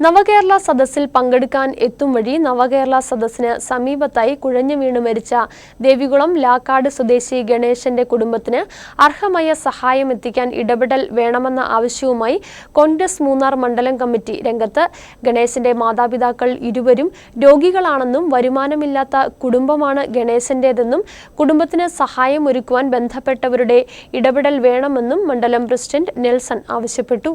നവകേരള സദസ്സിൽ പങ്കെടുക്കാൻ എത്തും വഴി നവകേരള സദസ്സിന് സമീപത്തായി കുഴഞ്ഞു വീണു മരിച്ച ദേവികുളം ലാക്കാട് സ്വദേശി ഗണേശന്റെ കുടുംബത്തിന് അർഹമായ സഹായം എത്തിക്കാൻ ഇടപെടൽ വേണമെന്ന ആവശ്യവുമായി കോൺഗ്രസ് മൂന്നാർ മണ്ഡലം കമ്മിറ്റി രംഗത്ത് ഗണേശന്റെ മാതാപിതാക്കൾ ഇരുവരും രോഗികളാണെന്നും വരുമാനമില്ലാത്ത കുടുംബമാണ് ഗണേശന്റേതെന്നും കുടുംബത്തിന് സഹായം ഒരുക്കുവാൻ ബന്ധപ്പെട്ടവരുടെ ഇടപെടൽ വേണമെന്നും മണ്ഡലം പ്രസിഡന്റ് നെൽസൺ ആവശ്യപ്പെട്ടു.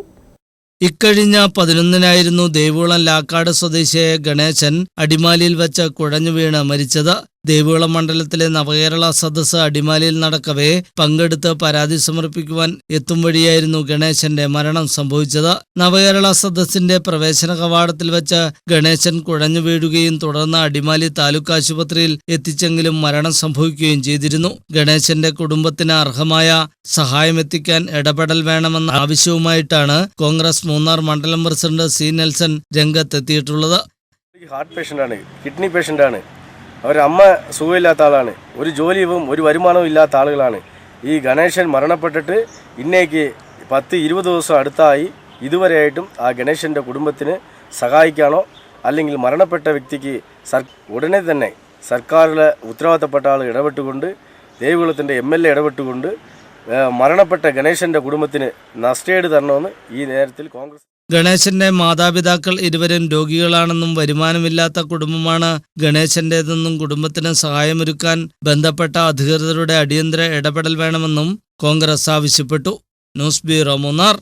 ഇക്കഴിഞ്ഞ പതിനൊന്നിനായിരുന്നു ദേവികുളം ലാക്കാട് സ്വദേശിയായ ഗണേശൻ അടിമാലിയിൽ വെച്ച് കുഴഞ്ഞു വീണ് മരിച്ചത്. ദേവികുളം മണ്ഡലത്തിലെ നവകേരള സദസ്സ് അടിമാലിയിൽ നടക്കവേ പങ്കെടുത്ത് പരാതി സമർപ്പിക്കുവാൻ എത്തും വഴിയായിരുന്നു ഗണേശന്റെ മരണം സംഭവിച്ചത്. നവകേരള സദസ്സിന്റെ പ്രവേശന കവാടത്തിൽ വെച്ച് ഗണേശൻ കുഴഞ്ഞു വീഴുകയും തുടർന്ന് അടിമാലി താലൂക്ക് ആശുപത്രിയിൽ എത്തിച്ചെങ്കിലും മരണം സംഭവിക്കുകയും ചെയ്തിരുന്നു. ഗണേശന്റെ കുടുംബത്തിന് അർഹമായ സഹായം എത്തിക്കാൻ ഇടപെടൽ വേണമെന്ന ആവശ്യവുമായിട്ടാണ് കോൺഗ്രസ് മൂന്നാർ മണ്ഡലം പ്രസിഡന്റ് സി നെൽസൺ രംഗത്തെത്തിയിട്ടുള്ളത്. ഹാർട്ട് പേഷ്യന്റാണ് കിഡ്നി പേഷ്യന്റാണ്. അവരമ്മ സുഖമില്ലാത്ത ആളാണ്. ഒരു ജോലിയും ഒരു വരുമാനവും ഇല്ലാത്ത ആളുകളാണ്. ഈ ഗണേശൻ മരണപ്പെട്ടിട്ട് ഇന്നേക്ക് പത്ത് ഇരുപത് ദിവസം അടുത്തായി ഇതുവരെയായിട്ടും ആ ഗണേശന്റെ കുടുംബത്തിന് സഹായിക്കാനോ അല്ലെങ്കിൽ മരണപ്പെട്ട വ്യക്തിക്ക് സർ ഉടനെ തന്നെ സർക്കാരിലെ ഉത്തരവാദിത്തപ്പെട്ട ആൾ ഇടപെട്ടുകൊണ്ട് ദേവികുളത്തിന്റെ എം എൽ എ ഇടപെട്ടുകൊണ്ട് മരണപ്പെട്ട ഗണേശന്റെ കുടുംബത്തിന് നഷ്ടേട് തരണമെന്ന് ഈ നേരത്തിൽ കോൺഗ്രസ് ഗണേശന്റെ മാതാപിതാക്കൾ ഇരുവരും രോഗികളാണെന്നും വരുമാനമില്ലാത്ത കുടുംബമാണ് ഗണേശന്റേതെന്നും കുടുംബത്തിന് സഹായമൊരുക്കാൻ ബന്ധപ്പെട്ട അധികൃതരുടെ അടിയന്തര ഇടപെടൽ വേണമെന്നും കോൺഗ്രസ് ആവശ്യപ്പെട്ടു. News bureau Munnar.